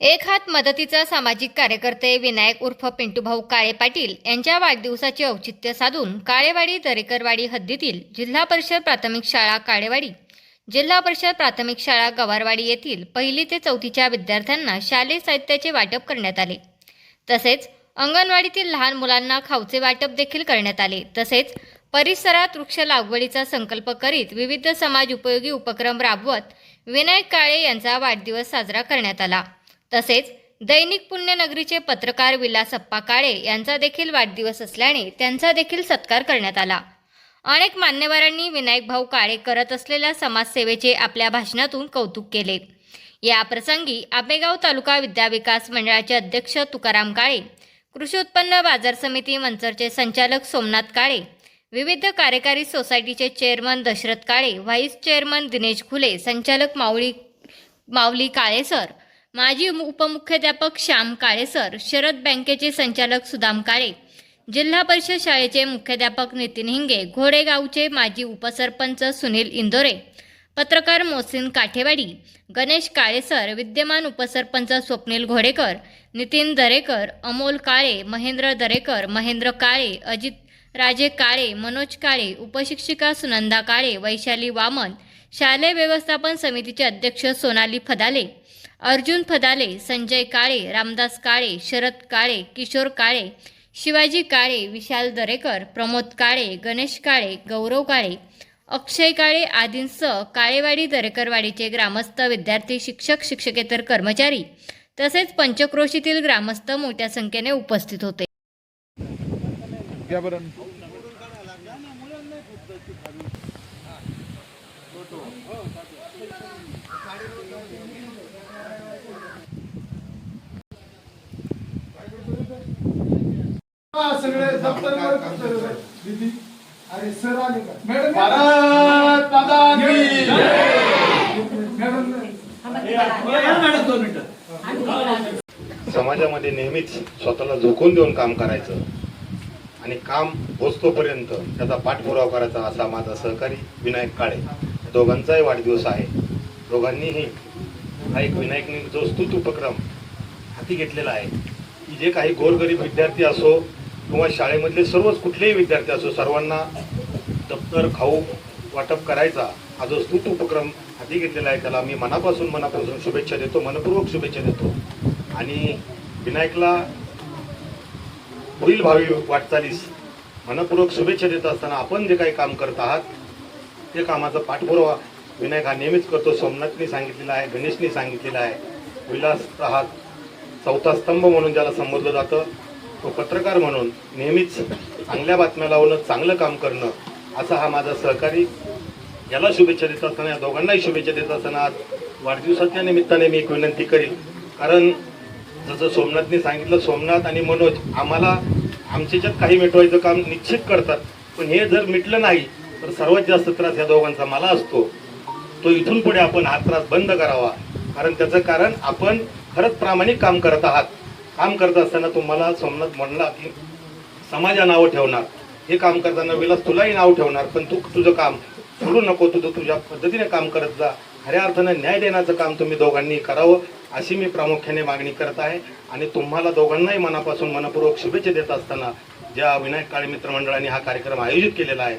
एक हात मदतीचा सामाजिक कार्यकर्ते विनायक उर्फ पिंटूभाऊ काळे पाटील यांच्या वाढदिवसाचे औचित्य साधून काळेवाडी दरेकरवाडी हद्दीतील जिल्हा परिषद प्राथमिक शाळा काळेवाडी जिल्हा परिषद प्राथमिक शाळा गवारवाडी येथील पहिली ते चौथीच्या विद्यार्थ्यांना शालेय साहित्याचे वाटप करण्यात आले. तसेच अंगणवाडीतील लहान मुलांना खाऊचे वाटप देखील करण्यात आले. तसेच परिसरात वृक्ष लागवडीचा संकल्प करीत विविध समाज उपयोगी उपक्रम राबवत विनायक काळे यांचा वाढदिवस साजरा करण्यात आला. तसेच दैनिक पुण्यनगरीचे पत्रकार विलासप्पा काळे यांचा देखील वाढदिवस असल्याने त्यांचा देखील सत्कार करण्यात आला. अनेक मान्यवरांनी विनायक भाऊ काळे करत असलेल्या समाजसेवेचे आपल्या भाषणातून कौतुक केले. या प्रसंगी आंबेगाव तालुका विद्याविकास मंडळाचे अध्यक्ष तुकाराम काळे कृषी उत्पन्न बाजार समिती मंचरचे संचालक सोमनाथ काळे विविध कार्यकारी सोसायटीचे chairman Dasharath Kale vice chairman Dinesh Khule संचालक माऊली माऊली काळेसर माजी उपमुख्याध्यापक श्याम काळेसर शरद बँकेचे संचालक सुदाम काळे जिल्हा परिषद शाळेचे मुख्याध्यापक नितीन हिंगे घोडेगावचे माजी उपसरपंच सुनील इंदोरे पत्रकार मोहसिन काठेवाडी गणेश काळेसर विद्यमान उपसरपंच स्वप्नील घोडेकर नितीन दरेकर अमोल काळे महेंद्र दरेकर महेंद्र काळे अजित राजे काळे मनोज काळे उपशिक्षिका सुनंदा काळे वैशाली वामन शालेय व्यवस्थापन समितीचे अध्यक्ष सोनाली फदाले अर्जुन फदाले संजय काळे रामदास काळे शरद काळे किशोर काळे शिवाजी काळे विशाल दरेकर प्रमोद काळे गणेश काळे गौरव काळे अक्षय काळे आदींसह काळेवाडी दरेकरवाडीचे ग्रामस्थ विद्यार्थी शिक्षक शिक्षकेतर कर्मचारी तसेच पंचक्रोशीतील ग्रामस्थ मोठ्या संख्येने उपस्थित होते. सगळे दप्तर दीदी अरे सर आले का? मॅडम भारत माता की मॅडम समाजामध्ये नेहमीच स्वतःला झोकून देऊन काम करायचं आणि काम पोचतोपर्यंत त्याचा पाठपुरावा करायचा असा माझा सहकारी विनायक काळे. दोघांचाही वाढदिवस आहे. दोघांनीही हा एक विनायकने जो स्तुत उपक्रम हाती घेतलेला आहे. की जे काही गोरगरीब विद्यार्थी असो किंवा शाळेमधले सर्वच कुठलेही विद्यार्थी असो सर्वांना दप्तर खाऊ वाटप करायचा हा जो स्तुत उपक्रम हाती घेतलेला आहे त्याला मी मनापासून मनापासून शुभेच्छा देतो मनपूर्वक शुभेच्छा देतो. आणि विनायकला पुढील भावी वाटचालीस मनपूर्वक शुभेच्छा देत असताना आपण जे काही काम करत आहात ते कामाचा पाठपुरावा विनायक हा नेहमीच करतो. सोमनाथने सांगितलेला आहे गणेशने सांगितलेला आहे. विलास हा चौथा स्तंभ म्हणून ज्याला संबोधलं जातं तो पत्रकार म्हणून नेहमीच चांगल्या बातम्या लावणं चांगलं काम करणं असा हा माझा सहकारी. याला शुभेच्छा देत असताना या दोघांनाही शुभेच्छा देत असताना आज वाढदिवसाच्या निमित्ताने मी एक विनंती करील कारण जसं सोमनाथने सांगितलं सोमनाथ आणि मनोज आम्हाला आमच्याच्यात काही मिटवायचं काम निश्चित करतात. पण हे जर मिटलं नाही तर सर्वात जास्त त्रास या दोघांचा मला असतो. तो इथून पुढे आपण हा त्रास बंद करावा. कारण त्याचं कारण आपण खरंच प्रामाणिक काम करत आहात. काम करत असताना तुम्हाला सोमनाथ म्हणला की समाजा नावं ठेवणार. हे काम करताना विलास तुलाही नाव ठेवणार पण तू तुझं काम सोडू नको तुझं तुझ्या पद्धतीने काम करत जा. खऱ्या अर्थानं न्याय देण्याचं काम तुम्ही दोघांनी करावं अशी मी प्रामुख्याने मागणी करत आहे. आणि तुम्हाला दोघांनाही मनापासून मनपूर्वक शुभेच्छा देत असताना ज्या विनायक काळे मित्र मंडळाने हा कार्यक्रम आयोजित केलेला आहे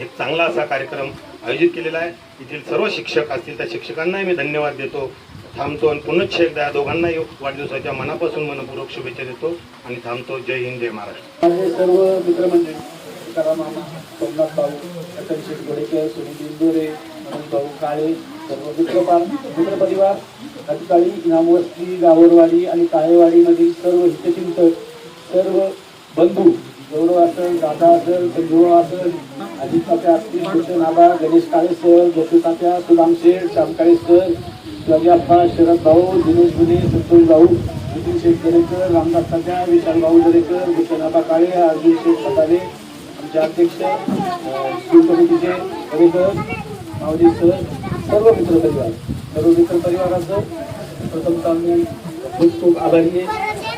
एक चांगला असा कार्यक्रम आयोजित केलेला आहे. येथील सर्व शिक्षक असतील त्या शिक्षकांनाही मी धन्यवाद देतो. थांबतो आणि पुनश्च एकदा या दोघांनाही वाढदिवसाच्या मनापासून मनपूर्वक शुभेच्छा देतो आणि थांबतो. जय हिंद जय महाराष्ट्र. माझे सर्व मित्रमंडळी तुकाराम मामा सोमनाथ भाऊ सुनील इंदोरे मनोज भाऊ काळे सर्व मित्रपाल मित्रपरिवार अधिकारी गावरवाडी आणि काळेवाडीमधील सर्व हितचिंतक सर्व बंधू गौरव असेल दादा असेल संजू असेल अजित तात्या असतील भूषण आबा गणेश काळे सर गोपी तात्या सुदाम शेठ श्याम काळे सर शिवाजी अप्पा शरद भाऊ दिनेश गुने संतोष भाऊ नितीन शेतकरेकर रामदास तात्या विशाल भाऊ दरेकर भूषणाबा काळे अर्जुन शेख पटारे आमचे अध्यक्ष स्कूल कमिटीचे दरेकर मावजी सर सर्व मित्रपरिवार सर्व मित्रपरिवाराचं प्रथमतः आम्ही खूप खूप आभारी आहे.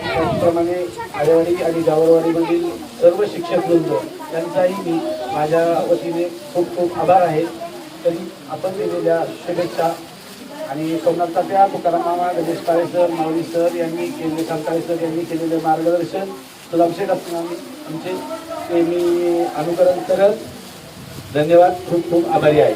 त्याचप्रमाणे आरेवाडी आणि जावरवाडीमधील सर्व शिक्षक वृंद त्यांचाही मी माझ्या वतीने खूप खूप आभार आहे. तरी आपण दिलेल्या शुभेच्छा आणि सोमनाथ तात्या तुकाराम मामा गणेश काळे सर माऊली सर यांनी केलेले काळे सर यांनी केलेले मार्गदर्शन. सुधाक्षे आम्ही आमचे ते मी अनुकरण करत धन्यवाद. खूप खूप आभारी आहे.